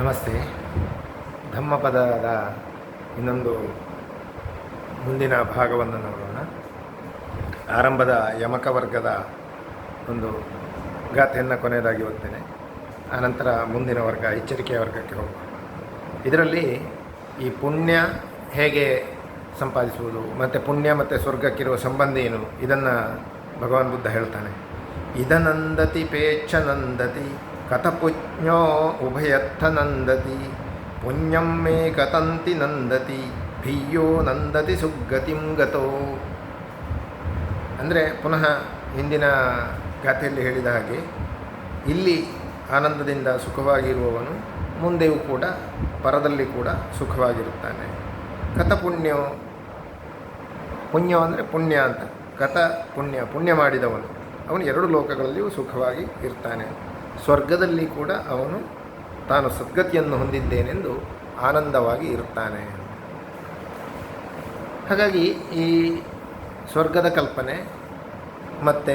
ನಮಸ್ತೆ. ಧಮ್ಮಪದದ ಇನ್ನೊಂದು ಮುಂದಿನ ಭಾಗವನ್ನು ನೋಡೋಣ. ಆರಂಭದ ಯಮಕ ವರ್ಗದ ಒಂದು ಗಾಥೆಯನ್ನು ಕೊನೆಯದಾಗಿ ಓದ್ತೇನೆ. ಆನಂತರ ಮುಂದಿನ ವರ್ಗ, ಎಚ್ಚರಿಕೆಯ ವರ್ಗಕ್ಕೆ ಹೋಗೋಣ. ಇದರಲ್ಲಿ ಈ ಪುಣ್ಯ ಹೇಗೆ ಸಂಪಾದಿಸುವುದು, ಮತ್ತು ಪುಣ್ಯ ಮತ್ತು ಸ್ವರ್ಗಕ್ಕಿರುವ ಸಂಬಂಧ ಏನು, ಇದನ್ನು ಭಗವಾನ್ ಬುದ್ಧ ಹೇಳ್ತಾನೆ. ಇದನಂದತಿ ಪೇಚ್ಛ ನಂದತಿ ಕಥಪುಜ್ಞೋ ಉಭಯತ್ಥ ನಂದತಿ, ಪುಣ್ಯಂ ಮೇ ಕಥಂತಿ ನಂದತಿ ಭಿಯ್ಯೋ ನಂದತಿ ಸುಗ್ಗತಿಂ ಗತೋ. ಅಂದರೆ ಪುನಃ ಹಿಂದಿನ ಗಾಥೆಯಲ್ಲಿ ಹೇಳಿದ ಹಾಗೆ, ಇಲ್ಲಿ ಆನಂದದಿಂದ ಸುಖವಾಗಿರುವವನು ಮುಂದೆಯೂ ಕೂಡ, ಪರದಲ್ಲಿ ಕೂಡ ಸುಖವಾಗಿರುತ್ತಾನೆ. ಕಥ ಪುಣ್ಯ ಪುಣ್ಯ ಅಂದರೆ ಪುಣ್ಯ ಅಂತ, ಕಥ ಪುಣ್ಯ ಪುಣ್ಯ ಮಾಡಿದವನು. ಅವನು ಎರಡು ಲೋಕಗಳಲ್ಲಿಯೂ ಸುಖವಾಗಿ ಇರ್ತಾನೆ. ಸ್ವರ್ಗದಲ್ಲಿ ಕೂಡ ಅವನು ತಾನು ಸದ್ಗತಿಯನ್ನು ಹೊಂದಿದ್ದೇನೆಂದು ಆನಂದವಾಗಿ ಇರುತ್ತಾನೆ ಹಾಗಾಗಿ ಈ ಸ್ವರ್ಗದ ಕಲ್ಪನೆ ಮತ್ತು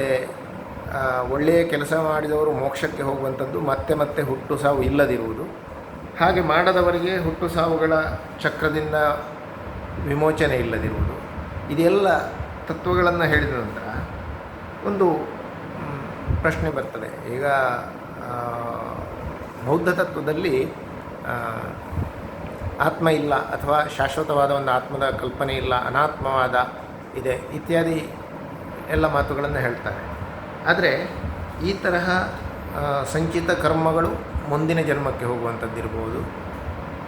ಒಳ್ಳೆಯ ಕೆಲಸ ಮಾಡಿದವರು ಮೋಕ್ಷಕ್ಕೆ ಹೋಗುವಂಥದ್ದು ಮತ್ತೆ ಮತ್ತೆ ಹುಟ್ಟು ಸಾವು ಇಲ್ಲದಿರುವುದು. ಹಾಗೆ ಮಾಡದವರಿಗೆ ಹುಟ್ಟು ಸಾವುಗಳ ಚಕ್ರದಿಂದ ವಿಮೋಚನೆ ಇಲ್ಲದಿರುವುದು. ಇದೆಲ್ಲ ತತ್ವಗಳನ್ನು ಹೇಳಿದ ನಂತರ ಒಂದು ಪ್ರಶ್ನೆ ಬರ್ತದೆ. ಈಗ ಬೌದ್ಧ ತತ್ವದಲ್ಲಿ ಆತ್ಮ ಇಲ್ಲ ಅಥವಾ ಶಾಶ್ವತವಾದ ಒಂದು ಆತ್ಮದ ಕಲ್ಪನೆ ಇಲ್ಲ, ಅನಾತ್ಮವಾದ ಇದೆ ಇತ್ಯಾದಿ ಎಲ್ಲ ಮಾತುಗಳನ್ನು ಹೇಳ್ತಾರೆ. ಆದರೆ, ಈ ತರಹ ಸಂಚಿತ ಕರ್ಮಗಳು ಮುಂದಿನ ಜನ್ಮಕ್ಕೆ ಹೋಗುವಂಥದ್ದಿರ್ಬೋದು.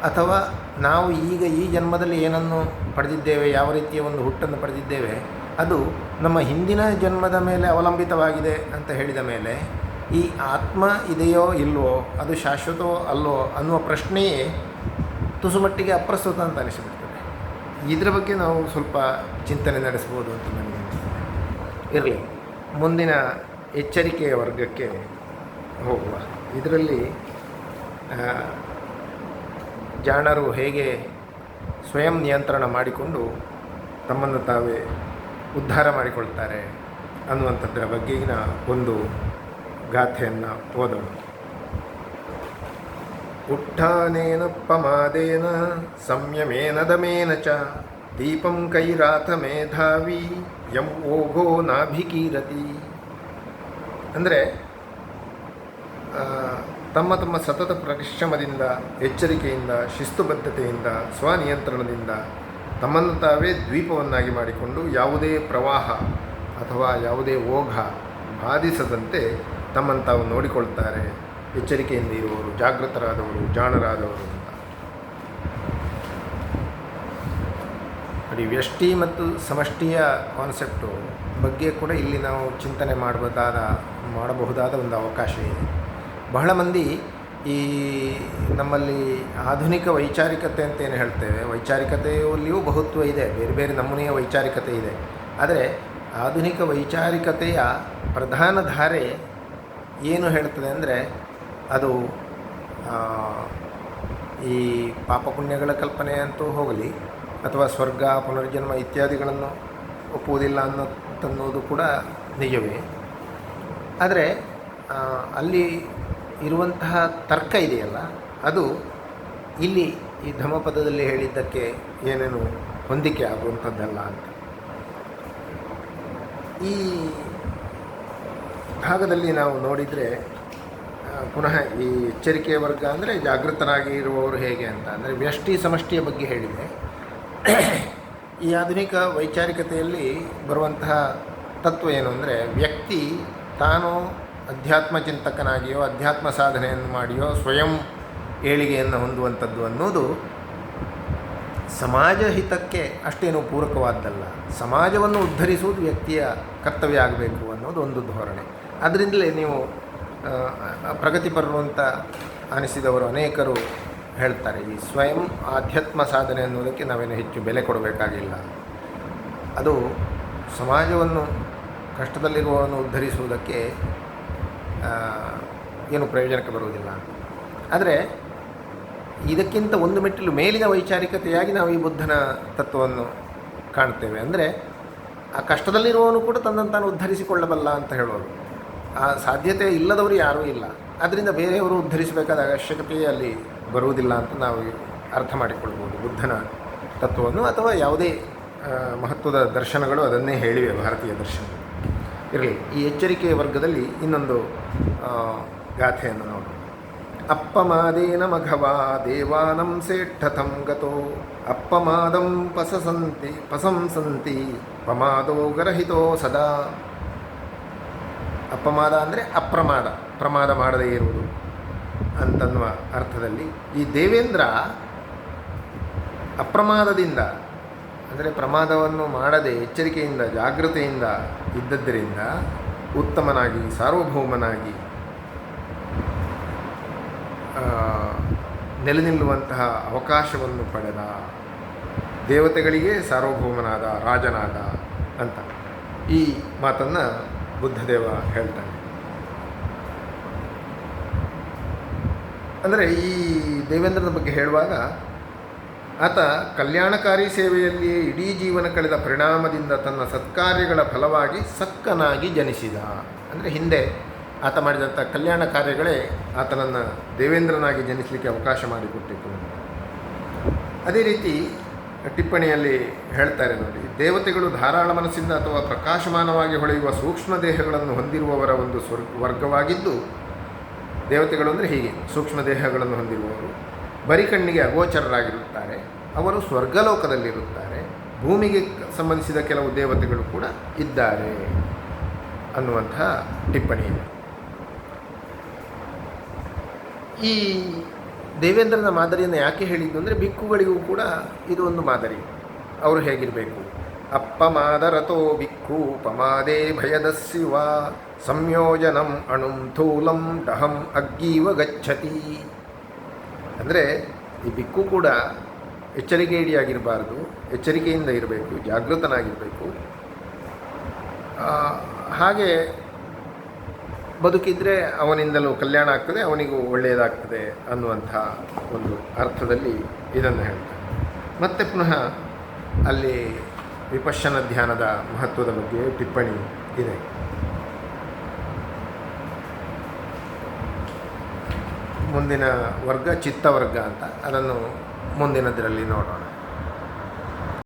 ಅಥವಾ ನಾವು ಈಗ ಈ ಜನ್ಮದಲ್ಲಿ ಏನನ್ನು ಪಡೆದಿದ್ದೇವೆ, ಯಾವ ರೀತಿಯ ಒಂದು ಹುಟ್ಟನ್ನು ಪಡೆದಿದ್ದೇವೆ ಅದು ನಮ್ಮ ಹಿಂದಿನ ಜನ್ಮದ ಮೇಲೆ ಅವಲಂಬಿತವಾಗಿದೆ ಅಂತ ಹೇಳಿದ ಮೇಲೆ ಈ ಆತ್ಮ ಇದೆಯೋ ಇಲ್ವೋ, ಅದು ಶಾಶ್ವತವೋ ಅಲ್ಲೋ ಅನ್ನುವ ಪ್ರಶ್ನೆಯೇ ತುಸುಮಟ್ಟಿಗೆ ಅಪ್ರಸ್ತುತ ಅಂತ ಅನಿಸಿಬಿಡ್ತದೆ. ಇದರ ಬಗ್ಗೆ ನಾವು ಸ್ವಲ್ಪ ಚಿಂತನೆ ನಡೆಸ್ಬೋದು ಅಂತ ನನಗೆ ಅನಿಸ್ತದೆ. ಇರಲಿ, ಮುಂದಿನ ಎಚ್ಚರಿಕೆಯ ವರ್ಗಕ್ಕೆ ಹೋಗುವ. ಇದರಲ್ಲಿ ಜಾಣರು ಹೇಗೆ ಸ್ವಯಂ ನಿಯಂತ್ರಣ ಮಾಡಿಕೊಂಡು ತಮ್ಮನ್ನು ತಾವೇ ಉದ್ಧಾರ ಮಾಡಿಕೊಳ್ತಾರೆ ಅನ್ನುವಂಥದ್ದರ ಬಗ್ಗೆಗಿನ ಒಂದು ಗಾಥೆಯನ್ನು ಓದೋಣ. ಉಟ್ಟಾನೇನ ಪಮಾದೇನ, ಸಂಯಮೇನ ದಮೇನ ಚ, ದೀಪಂ ಕೈರಾಥ ಮೇಧಾವಿ, ಯಂ ಓಘೋ ನಾಭಿಕೀರತಿ ಅಂದರೆ ತಮ್ಮ ತಮ್ಮ ಸತತ ಪರಿಶ್ರಮದಿಂದ, ಎಚ್ಚರಿಕೆಯಿಂದ, ಶಿಸ್ತುಬದ್ಧತೆಯಿಂದ ಸ್ವನಿಯಂತ್ರಣದಿಂದ ತಮ್ಮನ್ನು ತಾವೇ ದ್ವೀಪವನ್ನಾಗಿ ಮಾಡಿಕೊಂಡು ಯಾವುದೇ ಪ್ರವಾಹ ಅಥವಾ ಯಾವುದೇ ಓಘ ಬಾಧಿಸದಂತೆ ತಮ್ಮನ್ನು ತಾವು ನೋಡಿಕೊಳ್ತಾರೆ. ಎಚ್ಚರಿಕೆಯಿಂದ ಇರುವವರು, ಜಾಗೃತರಾದವರು, ಜಾಣರಾದವರು ಅಂತ. ನೋಡಿ, ವ್ಯಷ್ಟಿ ಮತ್ತು ಸಮಷ್ಟಿಯ ಕಾನ್ಸೆಪ್ಟು ಬಗ್ಗೆ ಕೂಡ ಇಲ್ಲಿ ನಾವು ಚಿಂತನೆ ಮಾಡಬಹುದಾದ ಮಾಡಬಹುದಾದ ಒಂದು ಅವಕಾಶ ಇದೆ. ಬಹಳ ಮಂದಿ ಈ ನಮ್ಮಲ್ಲಿ ಆಧುನಿಕ ವೈಚಾರಿಕತೆ ಅಂತ ಏನು ಹೇಳ್ತೇವೆ ವೈಚಾರಿಕತೆಯಲ್ಲಿಯೂ ಬಹುತ್ವ ಇದೆ, ಬೇರೆ ಬೇರೆ ನಮೂನೆಯ ವೈಚಾರಿಕತೆ ಇದೆ. ಆದರೆ ಆಧುನಿಕ ವೈಚಾರಿಕತೆಯ ಪ್ರಧಾನ ಧಾರೆ ಏನು ಹೇಳ್ತದೆ ಅಂದರೆ ಅದು ಈ ಪಾಪಪುಣ್ಯಗಳ ಕಲ್ಪನೆ ಅಂತೂ ಹೋಗಲಿ, ಅಥವಾ ಸ್ವರ್ಗ, ಪುನರ್ಜನ್ಮ ಇತ್ಯಾದಿಗಳನ್ನು ಒಪ್ಪುವುದಿಲ್ಲ ಅನ್ನೋದು ಕೂಡ ನಿಜವೇ. ಆದರೆ ಅಲ್ಲಿ ಇರುವಂತಹ ತರ್ಕ ಇದೆಯಲ್ಲ, ಅದು ಇಲ್ಲಿ ಈ ಧಮಪದದಲ್ಲಿ ಹೇಳಿದ್ದಕ್ಕೆ ಏನೇನು ಹೊಂದಿಕೆ ಆಗುವಂಥದ್ದಲ್ಲ ಅಂತ. ಈ ಭಾಗದಲ್ಲಿ ನಾವು ನೋಡಿದರೆ ಪುನಃ ಈ ಎಚ್ಚರಿಕೆ ವರ್ಗ ಅಂದರೆ ಜಾಗೃತರಾಗಿ ಇರುವವರು ಹೇಗೆ ಅಂತ. ಅಂದರೆ ವ್ಯಷ್ಟಿ ಸಮಷ್ಟಿಯ ಬಗ್ಗೆ ಹೇಳಿದೆ. ಈ ಆಧುನಿಕ ವೈಚಾರಿಕತೆಯಲ್ಲಿ ಬರುವಂತಹ ತತ್ವ ಏನು ಅಂದರೆ ವ್ಯಕ್ತಿ ತಾನು ಅಧ್ಯಾತ್ಮ ಚಿಂತಕನಾಗಿಯೋ ಅಧ್ಯಾತ್ಮ ಸಾಧನೆಯನ್ನು ಮಾಡಿಯೋ, ಸ್ವಯಂ ಏಳಿಗೆಯನ್ನು ಹೊಂದುವಂಥದ್ದು ಅನ್ನೋದು ಸಮಾಜ ಹಿತಕ್ಕೆ ಅಷ್ಟೇನು ಪೂರಕವಾದ್ದಲ್ಲ. ಸಮಾಜವನ್ನು ಉದ್ಧರಿಸುವುದು ವ್ಯಕ್ತಿಯ ಕರ್ತವ್ಯ ಆಗಬೇಕು ಅನ್ನೋದು ಒಂದು ಧೋರಣೆ. ಅದರಿಂದಲೇ ನೀವು ಪ್ರಗತಿಪರರು ಅಂತ ಅನಿಸಿದವರು ಅನೇಕರು ಹೇಳ್ತಾರೆ, ಈ ಸ್ವಯಂ ಆಧ್ಯಾತ್ಮ ಸಾಧನೆ ಅನ್ನೋದಕ್ಕೆ ನಾವೇನು ಹೆಚ್ಚು ಬೆಲೆ ಕೊಡಬೇಕಾಗಿಲ್ಲ. ಅದು ಸಮಾಜವನ್ನು ಕಷ್ಟದಲ್ಲಿರುವವನ್ನು ಉದ್ಧರಿಸುವುದಕ್ಕೆ ಏನು ಪ್ರಯೋಜನಕ್ಕೆ ಬರುವುದಿಲ್ಲ. ಆದರೆ ಇದಕ್ಕಿಂತ ಒಂದು ಮೆಟ್ಟಿಲು ಮೇಲಿನ ವೈಚಾರಿಕತೆಯಾಗಿ ನಾವು ಈ ಬುದ್ಧನ ತತ್ವವನ್ನು ಕಾಣ್ತೇವೆ. ಅಂದರೆ ಆ ಕಷ್ಟದಲ್ಲಿರುವವನು ಕೂಡ ತನ್ನನ್ನು ತಾನು ಉದ್ಧರಿಸಿಕೊಳ್ಳಬಲ್ಲ ಅಂತ ಹೇಳೋದು. ಆ ಸಾಧ್ಯತೆ ಇಲ್ಲದವರು ಯಾರೂ ಇಲ್ಲ. ಅದರಿಂದ ಬೇರೆಯವರು ಉದ್ಧರಿಸಬೇಕಾದ ಅವಶ್ಯಕತೆಯೇ ಅಲ್ಲಿ ಬರುವುದಿಲ್ಲ ಅಂತ ನಾವು ಅರ್ಥ ಮಾಡಿಕೊಳ್ಬೋದು ಬುದ್ಧನ ತತ್ವವನ್ನು, ಅಥವಾ ಯಾವುದೇ ಮಹತ್ವದ ದರ್ಶನಗಳು ಅದನ್ನೇ ಹೇಳಿವೆ, ಭಾರತೀಯ ದರ್ಶನ ಇರಲಿ, ಈ ಎಚ್ಚರಿಕೆಯ ವರ್ಗದಲ್ಲಿ ಇನ್ನೊಂದು ಗಾಥೆಯನ್ನು ನೋಡೋಣ ಅಪ್ಪಮಾದೇನ ಮಘವಾ ದೇವಾನಂ ಸೇಠತಂ ಗತೋ. ಅಪ್ಪಮಾದಂ ಪಸಸಂತಿ, ಪಸಂಸಂತಿ, ಪಮಾದೋ ಗರಹಿತೋ ಸದಾ. ಅಪಮಾದ ಅಂದರೆ ಅಪ್ರಮಾದ, ಪ್ರಮಾದ ಮಾಡದೇ ಇರುವುದು ಅಂತನ್ನುವ ಅರ್ಥದಲ್ಲಿ ಈ ದೇವೇಂದ್ರ ಅಪ್ರಮಾದದಿಂದ, ಅಂದರೆ ಪ್ರಮಾದವನ್ನು ಮಾಡದೆ ಎಚ್ಚರಿಕೆಯಿಂದ, ಜಾಗೃತೆಯಿಂದ ಇದ್ದದ್ದರಿಂದ ಉತ್ತಮನಾಗಿ, ಸಾರ್ವಭೌಮನಾಗಿ ನೆಲೆ ನಿಲ್ಲುವಂತಹ ಅವಕಾಶವನ್ನು ಪಡೆದ ದೇವತೆಗಳಿಗೆ ಸಾರ್ವಭೌಮನಾದ ರಾಜನಾದ ಅಂತ ಈ ಮಾತನ್ನು ಬುದ್ಧದೇವ ಹೇಳ್ತಾನೆ. ಅಂದರೆ ಈ ದೇವೇಂದ್ರನ ಬಗ್ಗೆ ಹೇಳುವಾಗ ಆತ ಕಲ್ಯಾಣಕಾರಿ ಸೇವೆಯಲ್ಲಿಯೇ ಇಡೀ ಜೀವನ ಕಳೆದ ಪರಿಣಾಮದಿಂದ ತನ್ನ ಸತ್ಕಾರ್ಯಗಳ ಫಲವಾಗಿ ಸಕ್ಕನಾಗಿ ಜನಿಸಿದ. ಅಂದರೆ ಹಿಂದೆ ಆತ ಮಾಡಿದಂಥ ಕಲ್ಯಾಣ ಕಾರ್ಯಗಳೇ ಆತನನ್ನು ದೇವೇಂದ್ರನಾಗಿ ಜನಿಸಲಿಕ್ಕೆ ಅವಕಾಶ ಮಾಡಿಕೊಟ್ಟಿತು ಅದೇ ರೀತಿ ಟಿಪ್ಪಣಿಯಲ್ಲಿ ಹೇಳ್ತಾರೆ ನೋಡಿ, ದೇವತೆಗಳು ಧಾರಾಳ ಮನಸ್ಸಿಂದ ಅಥವಾ ಪ್ರಕಾಶಮಾನವಾಗಿ ಹೊಳೆಯುವ ಸೂಕ್ಷ್ಮ ದೇಹಗಳನ್ನು ಹೊಂದಿರುವವರ ಒಂದು ಸ್ವರ್ಗ ವರ್ಗವಾಗಿದ್ದು, ದೇವತೆಗಳು ಅಂದರೆ ಹೀಗೆ ಸೂಕ್ಷ್ಮ ದೇಹಗಳನ್ನು ಹೊಂದಿರುವವರು. ಬರಿ ಕಣ್ಣಿಗೆ ಅಗೋಚರರಾಗಿರುತ್ತಾರೆ, ಅವರು ಸ್ವರ್ಗಲೋಕದಲ್ಲಿರುತ್ತಾರೆ, ಭೂಮಿಗೆ ಸಂಬಂಧಿಸಿದ ಕೆಲವು ದೇವತೆಗಳು ಕೂಡ ಇದ್ದಾರೆ ಅನ್ನುವಂತಹ ಟಿಪ್ಪಣಿ ಇದೆ ಈ ದೇವೇಂದ್ರನ ಮಾದರಿಯನ್ನು ಯಾಕೆ ಹೇಳಿದ್ದು ಅಂದರೆ ಬಿಕ್ಕುಗಳಿಗೂ ಕೂಡ ಇದು ಒಂದು ಮಾದರಿ. ಅವರು ಹೇಗಿರಬೇಕು? ಅಪ್ಪಮಾದರತೋ ಬಿಕ್ಕು ಪಮಾದೇ ಭಯದ ಸಂಯೋಜನಂ ಅಣುಂ ಥೂಲಂ ಡಹಂ ಅಗ್ಗೀವ ಗಚ್ಚತಿ. ಅಂದರೆ ಈ ಬಿಕ್ಕು ಕೂಡ ಎಚ್ಚರಿಕೆ ಇಡಿಯಾಗಿರಬಾರ್ದು ಎಚ್ಚರಿಕೆಯಿಂದ ಇರಬೇಕು, ಜಾಗೃತನಾಗಿರಬೇಕು. ಹಾಗೆ ಬದುಕಿದರೆ ಅವನಿಂದಲೂ ಕಲ್ಯಾಣ ಆಗ್ತದೆ, ಅವನಿಗೂ ಒಳ್ಳೆಯದಾಗ್ತದೆ ಅನ್ನುವಂಥ ಒಂದು ಅರ್ಥದಲ್ಲಿ ಇದನ್ನು ಹೇಳ್ತಾರೆ. ಮತ್ತೆ ಪುನಃ ಅಲ್ಲಿ ವಿಪಶ್ಯನ ಧ್ಯಾನದ ಮಹತ್ವದ ಬಗ್ಗೆ ಟಿಪ್ಪಣಿ ಇದೆ. ಮುಂದಿನ ವರ್ಗ ಚಿತ್ತವರ್ಗ ಅಂತ ಅದನ್ನು ಮುಂದಿನದರಲ್ಲಿ ನೋಡೋಣ.